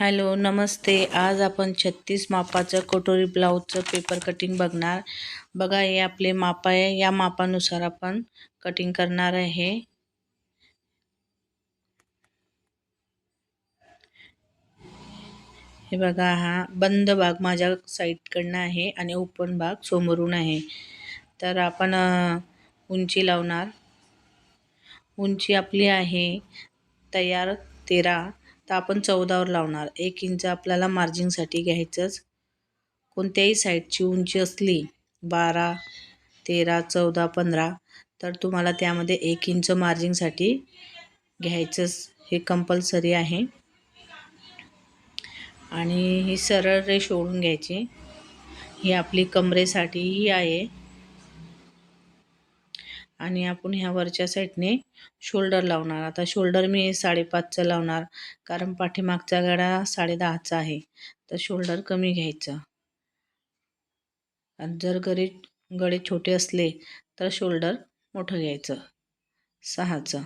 Hello नमस्ते. आज आपण छत्तीस मापाचं कटोरी ब्लाऊजचं पेपर कटिंग बघणार. बघा हे आपले माप आहे. या मापानुसार आपण कटिंग करणार आहे. हे बघा हा बंद भाग माझ्या साईडकडनं आहे आणि ओपन भाग समोरून आहे. तर आपण उंची लावणार. उंची आपली आहे तयार तेरा. तर आपण चौदावर लावणार. एक इंच आपल्याला मार्जिंगसाठी घ्यायचंच. कोणत्याही साईडची उंची असली बारा तेरा चौदा पंधरा तर तुम्हाला त्यामध्ये एक इंच मार्जिंगसाठी घ्यायचंच. हे कंपल्सरी आहे. आणि ही सरळ रेष ओढून घ्यायची. ही आपली कमरेसाठीही आहे. आणि आपण ह्या वरच्या साईडने शोल्डर लावणार. आता शोल्डर मी साडेपाचचं लावणार. कारण पाठीमागचा गळा साडेदहाचा आहे. तर शोल्डर कमी घ्यायचं. आणि जर गळे गळे छोटे असले तर शोल्डर मोठं घ्यायचं. सहाचं.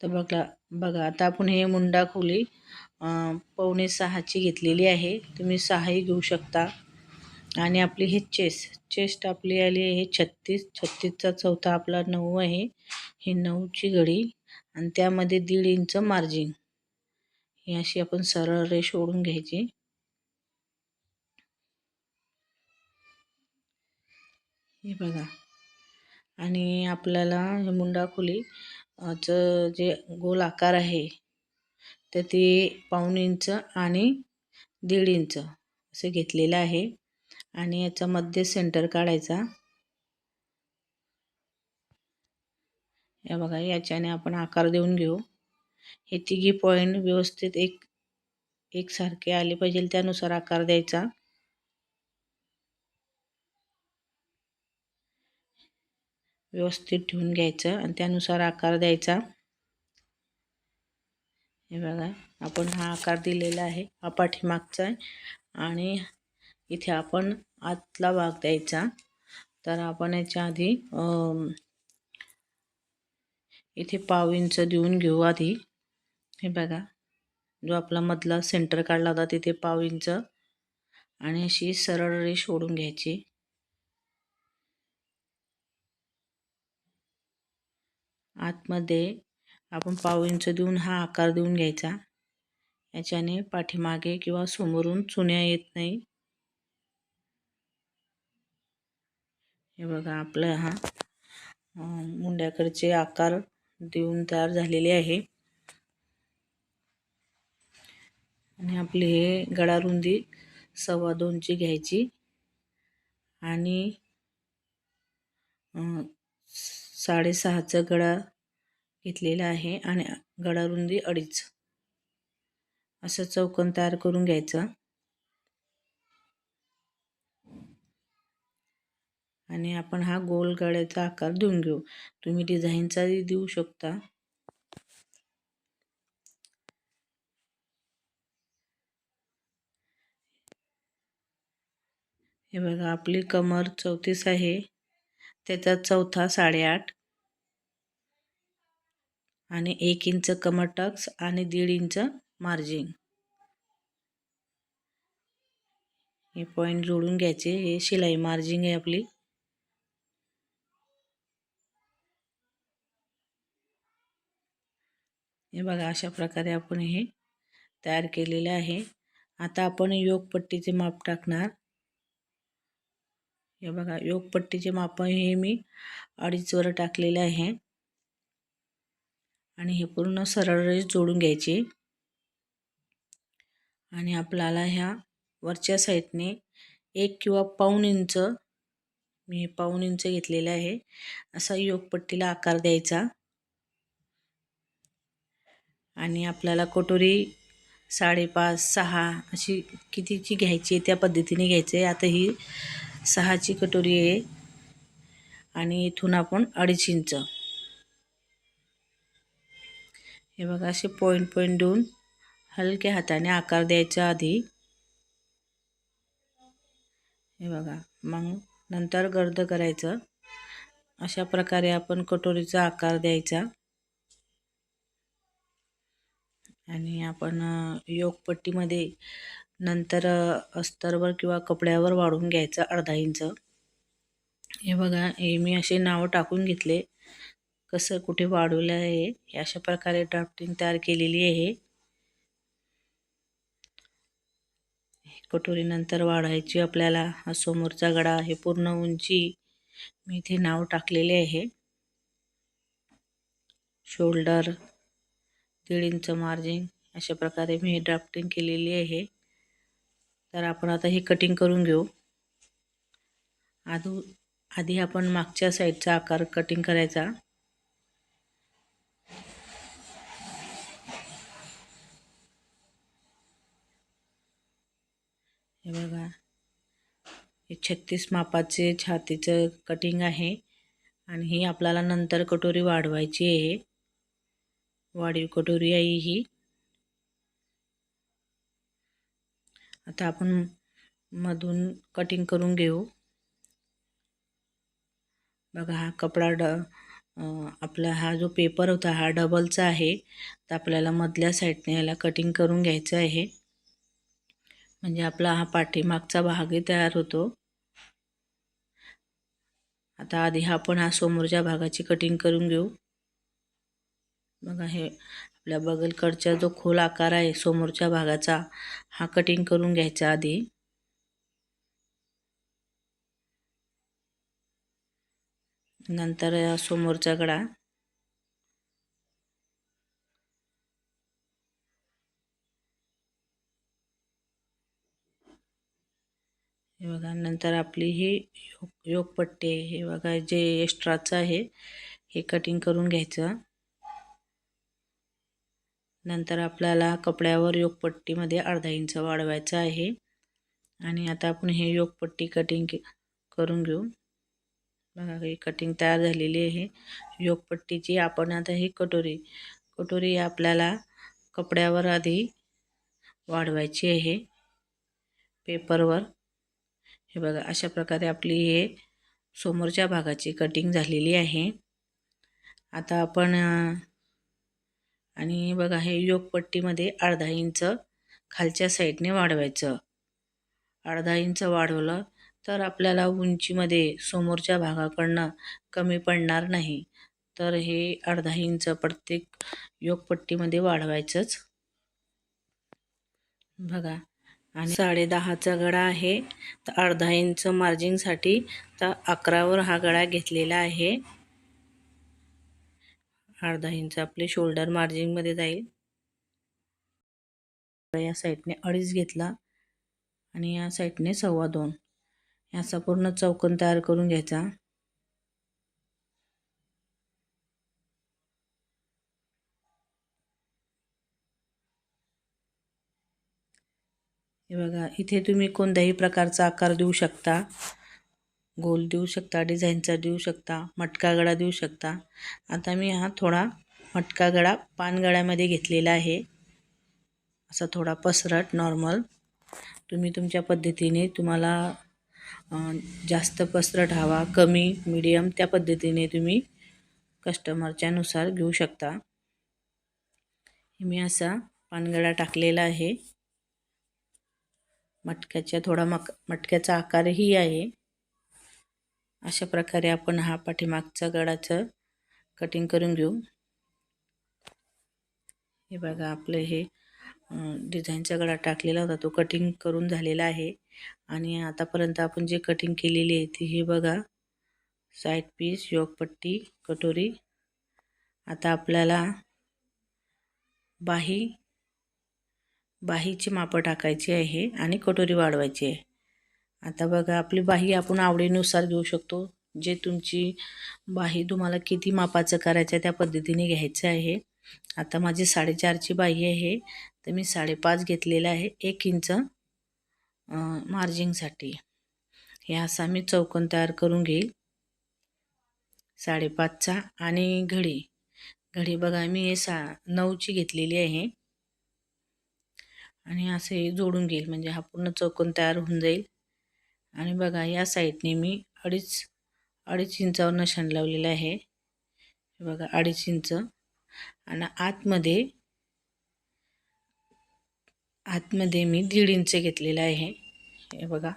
तर बघा बघा आता आपण हे मुंडा खोली पावणे सहाची घेतलेली आहे. तुम्ही सहाही घेऊ शकता. आणि आपली हे चेस्ट चेस्ट आपली आली आहे छत्तीस छत्तीसचा चौथा आपला नऊ आहे. ही नऊची घडी आणि त्यामध्ये दीड इंच मार्जिन. ही अशी आपण सरळ रेष ओढून घ्यायची. हे बघा. आणि आपल्याला हे मुंडा खोली जे गोल आकार आहे तर ते पाऊण इंच आणि दीड इंच असं घेतलेलं आहे. आणि याचा सेंटर काढायचा. या बघा याच्याने आपण आकार देऊन घेऊ. हे तिघी पॉईंट व्यवस्थित एक एकसारखे आले पाहिजे त्यानुसार आकार द्यायचा. व्यवस्थित ठेवून घ्यायचं आणि त्यानुसार आकार द्यायचा. हे बघा आपण हा आकार दिलेला आहे हा पाठीमागचा आहे. आणि इथे आपण आतला भाग द्यायचा. तर आपण याच्या आधी इथे पाव इंच देऊन घेऊ आधी. हे बघा जो आपला मधला सेंटर काढला होता तिथे पाव इंच आणि अशी सरळ रेष ओढून घ्यायची. आतमध्ये आपण पाव इंच देऊन हा आकार देऊन घ्यायचा. याच्याने पाठीमागे किंवा समोरून चुन्या येत नाही. हे बघा आपलं हा मुंड्याकडचे आकार देऊन तयार झालेले आहे. आणि आपली हे गळारुंदी सव्वा दोनची घ्यायची. आणि साडेसहाचा गळा घेतलेला आहे आणि गडारुंदी अडीच. असं चौकन तयार करून घ्यायचं. आणि आपण हा गोल गळ्याचा आकार देऊन घेऊ. तुम्ही डिझाईनचाही देऊ शकता. हे बघा आपली कमर चौतीस आहे. त्याचा चौथा साडेआठ. आणि एक इंच कमर टक्स आणि दीड इंच मार्जिन. हे पॉईंट जोडून घ्यायचे. हे शिलाई मार्जिंग आहे आपली. हे बघा अशा प्रकारे आपण हे तयार केलेले आहे. आता आपण योगपट्टीचे माप टाकणार. हे बघा योगपट्टीचे माप हे मी अडीचवर टाकलेले आहे. आणि हे पूर्ण सरळ रेष जोडून घ्यायची. आणि आपल्याला ह्या वरच्या साईडने एक किंवा पाऊण इंच मी पाऊण इंच घेतलेलं आहे. असा योगपट्टीला आकार द्यायचा. आणि आपल्याला कटोरी साडेपाच सहा अशी कितीची घ्यायची आहे त्या पद्धतीने घ्यायचं आहे. आता ही सहाची कटोरी आहे आणि इथून आपण अडीच इंच. हे बघा असे पॉईंट पॉईंट देऊन हलक्या हाताने आकार द्यायचा आधी. हे बघा मग नंतर गर्द करायचं. अशा प्रकारे आपण कटोरीचा आकार द्यायचा. आणि आपण योगपट्टीमध्ये नंतर अस्तरवर किंवा कपड्यावर वाढून घ्यायचं अर्धा इंच. हे बघा हे मी असे नावं टाकून घेतले. कसं कुठे वाढवलं आहे अशा प्रकारे ड्राफ्टिंग तयार केलेली आहे. कटोरीनंतर वाढायची आपल्याला हा समोरचा गडा हे पूर्ण उंची मी इथे नाव टाकलेले आहे. शोल्डर दीड इंच मार्जिन अशा प्रकारे मी ड्राफ्टिंग केलेली आहे. तर आपण आता ही कटिंग करून घेऊ. आधू आधी आपण मागच्या साईडचा आकार कटिंग करायचा. हे बघा. हे छत्तीस मापाचे छातीचं कटिंग आहे आणि ही आपल्याला नंतर कटोरी वाढवायची आहे. वाढीव कटोरी आहे ही. आता आपण मधून कटिंग करून घेऊ. बघा हा कपडा ड आपला हा जो पेपर होता हा डबलचा आहे. तर आपल्याला मधल्या साईडने याला कटिंग करून घ्यायचं आहे. म्हणजे आपला हा पाठीमागचा भागही तयार होतो. आता आधी आपण हा समोरच्या भागाची कटिंग करून घेऊ. बघा हे आपल्या बगलकडचा जो खोल आकार आहे समोरच्या भागाचा हा कटिंग करून घ्यायचा आधी. नंतर समोरचा गडा हे बघा नंतर आपली ही योग योगपट्टी हे बघा जे एक्स्ट्राचं आहे हे कटिंग करून घ्यायचं. नंतर आपल्याला कपड्यावर योगपट्टीमध्ये अर्धा इंच वाढवायचं आहे. आणि आता आपण हे योगपट्टी कटिंग करून घेऊ. बघा ही कटिंग तयार झालेली आहे. योगपट्टीची आपण आता ही कटोरी कटोरी आपल्याला कपड्यावर आधी वाढवायची आहे. पेपरवर. हे बघा अशा प्रकारे आपली हे समोरच्या भागाची कटिंग झालेली आहे. आता आपण आणि बघा हे योगपट्टीमध्ये अर्धा इंच खालच्या साईडने वाढवायचं. अर्धा इंच वाढवलं तर आपल्याला उंचीमध्ये समोरच्या भागाकडनं कमी पडणार नाही. तर हे अर्धा इंच प्रत्येक योगपट्टीमध्ये वाढवायचंच. बघा आणि साडे दहाचा गळा आहे. तर अर्धा इंच मार्जिंगसाठी तर अकरावर हा गळा घेतलेला आहे. अर्धा इंच आपले शोल्डर मार्जिनमध्ये जाईल. या साईडने अडीच घेतला आणि या साईडने सव्वा दोन. याचा पूर्ण चौकन तयार करून घ्यायचा. हे बघा इथे तुम्ही कोणत्याही प्रकारचा आकार देऊ शकता. गोल देऊ शकता डिझाईनचा देऊ शकता मटका गळा देऊ शकता. आता मी हा थोडा मटका गळा पानगळ्यामध्ये घेतलेला आहे. असा थोडा पसरट नॉर्मल. तुम्ही तुमच्या पद्धतीने तुम्हाला जास्त पसरट हवा कमी मीडियम त्या पद्धतीने तुम्ही कस्टमरच्यानुसार घेऊ शकता. मी असा पानगळा टाकलेला आहे. मटक्याच्या थोडा मक मटक्याचा आकारही आहे. अशा प्रकारे आपण हा पाठीमागचा गडाचं कटिंग करून घेऊ. हे बघा आपलं हे डिझाईनचा गळा टाकलेला होता. तो कटिंग करून झालेला आहे. आणि आतापर्यंत आपण जे कटिंग केलेली आहे ती हे बघा साईड पीस योगपट्टी कटोरी. आता आपल्याला बाही बाहीची मापं टाकायची आहे आणि कटोरी वाढवायची आहे. आता बघा आपली बाही आपण आवडीनुसार घेऊ शकतो. जे तुमची बाही तुम्हाला किती मापाचं करायचं आहे त्या पद्धतीने घ्यायचं आहे. आता माझी साडेचारची बाही आहे. तर मी साडेपाच घेतलेलं आहे. एक इंच मार्जिंगसाठी हे असा मी चौकन तयार करून घेईल. साडेपाचचा आणि घडी. घडी बघा मी हे सा नऊची घेतलेली आहे. आणि असे जोडून घेईल. म्हणजे हा पूर्ण चौकोन तयार होऊन जाईल. आणि बघा या साईडने मी अडीच अडीच इंचावर नशाण लावलेलं आहे. हे बघा अडीच इंच. आणि आतमध्ये आतमध्ये मी दीड इंच घेतलेलं आहे. हे बघा.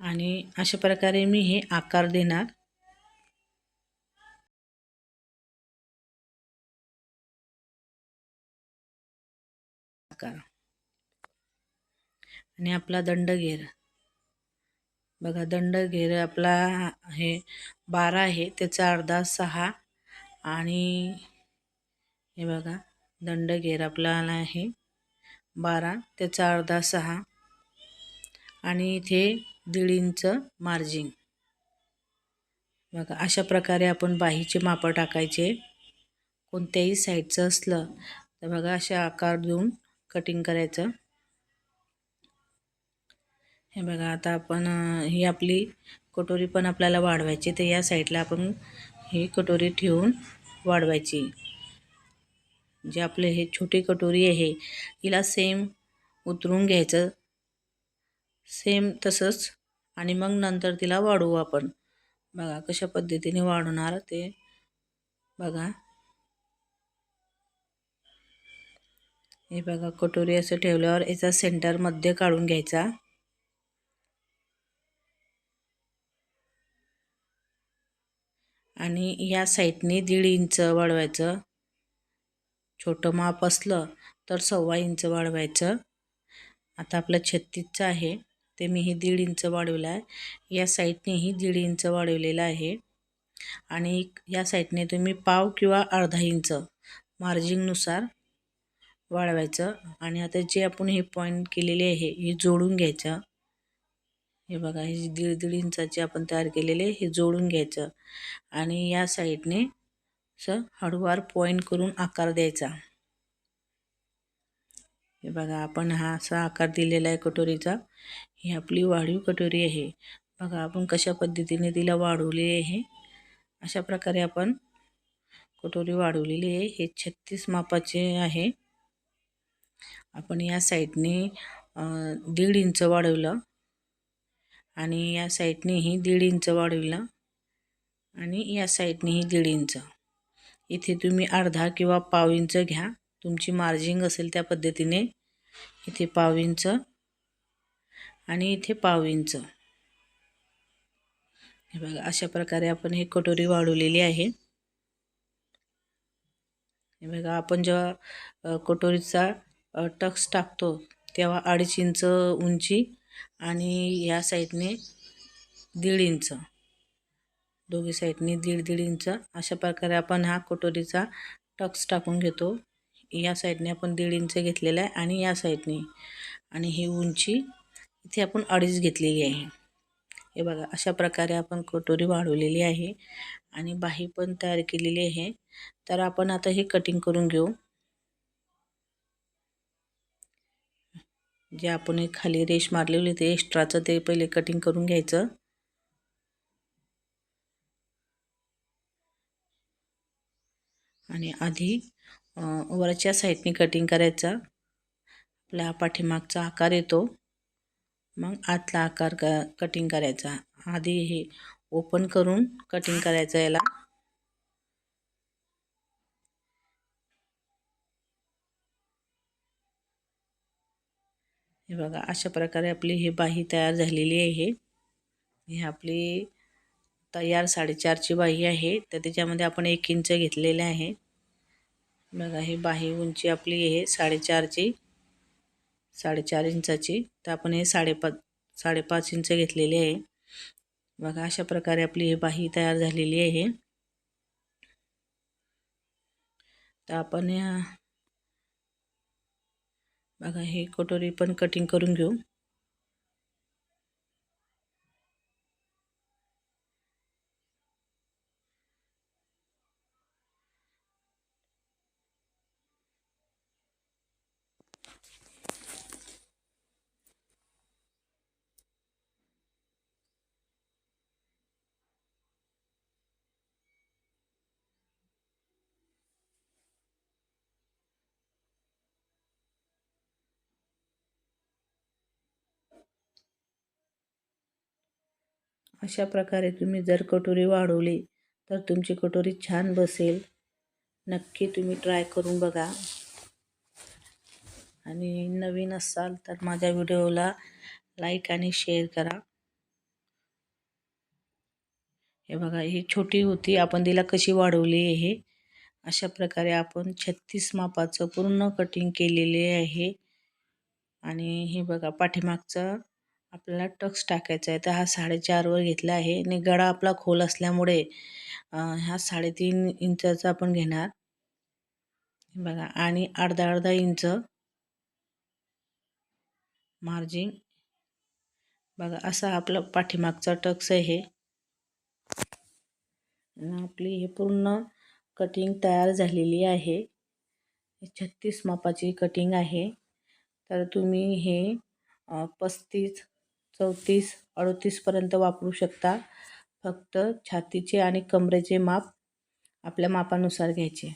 आणि अशा प्रकारे मी हे आकार देणार. आणि आपला दंड घेर. बघा दंड घेर आपला हे बारा आहे त्याचा अर्धा सहा आणि हे बघा दंड घेर आपला आहे बारा त्याचा अर्धा सहा आणि इथे दीड इंच मार्जिन बघा अशा प्रकारे आपण बाहीचे मापं टाकायचे. कोणत्याही साईडचं असलं तर बघा अशा आकार देऊन कटिंग करायचं. हे बघा आता आपण ही आपली कटोरी पण आपल्याला वाढवायची तर या साईडला आपण ही कटोरी ठेवून वाढवायची. जे आपले हे छोटी कटोरी आहे हिला सेम उतरून घ्यायचं. सेम तसंच आणि मग नंतर तिला वाढवू आपण. बघा कशा पद्धतीने वाढवणार ते बघा. हे बघा कटोरी असं ठेवल्यावर याचा सेंटरमध्ये काढून घ्यायचा. आणि या साईडने दीड इंच वाढवायचं. छोटं माप असलं तर सव्वा इंच वाढवायचं. आता आपलं छत्तीसचं आहे ते मी हे दीड इंच वाढवलं आहे. या साईडनेही दीड इंच वाढवलेलं आहे. आणि या साईडने तुम्ही पाव किंवा अर्धा इंच मार्जिंगनुसार वाढवायचं. आणि आता जे आपण हे पॉईंट केलेले आहे हे जोडून घ्यायचं. हे बघा हे दीड दीड इंचाचे आपण तयार केलेले हे जोडून घ्यायचं. आणि या साईडने असं हळूवार पॉईंट करून आकार द्यायचा. हे बघा आपण हा असा आकार दिलेला आहे कटोरीचा. ही आपली वाढीव कटोरी आहे. बघा आपण कशा पद्धतीने तिला वाढवली आहे. अशा प्रकारे आपण कटोरी वाढवलेली आहे. हे छत्तीस मापाचे आहे. आपण या साईडने दीड इंच वाढवलं. आणि या साईडनेही दीड इंच वाढवलं आणि या साईडनेही दीड इंच. इथे तुम्ही अर्धा किंवा पाव इंच घ्या. तुमची मार्जिंग असेल त्या पद्धतीने इथे पाव इंच आणि इथे पाव इंच. हे बघा अशा प्रकारे आपण हे कटोरी वाढवलेली आहे. हे बघा आपण जेव्हा कटोरीचा टक्स टाकतो तेव्हा अडीच इंच उंची आणि या साईडने दीड इंच. दोघी साईडने दीड दीड इंच. अशा प्रकारे आपण हा कटोरीचा टक्स टाकून घेतो. या साईडने आपण दीड इंच घेतलेला आहे आणि या साईडने. आणि ही उंची इथे आपण अडीच घेतलेली आहे. हे बघा अशा प्रकारे आपण कटोरी वाढवलेली आहे आणि बाही पण तयार केलेली आहे. तर आपण आता हे कटिंग करून घेऊ. जे आपण एक खाली रेश मारलेली ते एक्स्ट्राचं ते पहिले कटिंग करून घ्यायचं. आणि आधी वरच्या साईडने कटिंग करायचा. आपल्या पाठीमागचा आकार येतो. मग आतला आकार क कटिंग करायचा. आधी हे ओपन करून कटिंग करायचं याला. हे बघा अशा प्रकारे आपली ही बाही तयार झालेली आहे. ही आपली तयार साडेचारची बाही आहे. तर त्याच्यामध्ये आपण एक इंच घेतलेले आहे. बघा ही बाही उंची आपली आहे साडेचारची साडेचार इंचाची. तर आपण हे साडेपाच साडेपाच इंच घेतलेली आहे. बघा अशा प्रकारे आपली ही बाही तयार झालेली आहे. तर आपण बघा हे कटोरी पण कटिंग करून घेऊ. अशा प्रकारे तुम्ही जर कटोरी वाढवली तर तुमची कटोरी छान बसेल. नक्की तुम्ही ट्राय करून बघा. आणि नवीन असाल तर माझ्या व्हिडिओला लाईक आणि शेअर करा. हे बघा ही छोटी होती आपण तिला कशी वाढवली आहे? अशा प्रकारे आपण छत्तीस मापाचं पूर्ण कटिंग केलेले आहे. आणि हे बघा पाठीमागचं आपल्याला टक्स टाकायचा आहे. तर हा साडेचारवर घेतला आहे. आणि गळा आपला खोल असल्यामुळे हा साडेतीन इंचाचा आपण घेणार. बघा आणि अर्धा अर्धा इंच मार्जिन. बघा असा आपला पाठीमागचा टक्स आहे आपली हे पूर्ण कटिंग तयार झालेली आहे. छत्तीस मापाची कटिंग आहे. तर तुम्ही हे पस्तीस चौतीस अडतीसपर्यंत वापरू शकता. फक्त छातीचे आणि कमरेचे माप आपल्या मापानुसार घ्यायचे.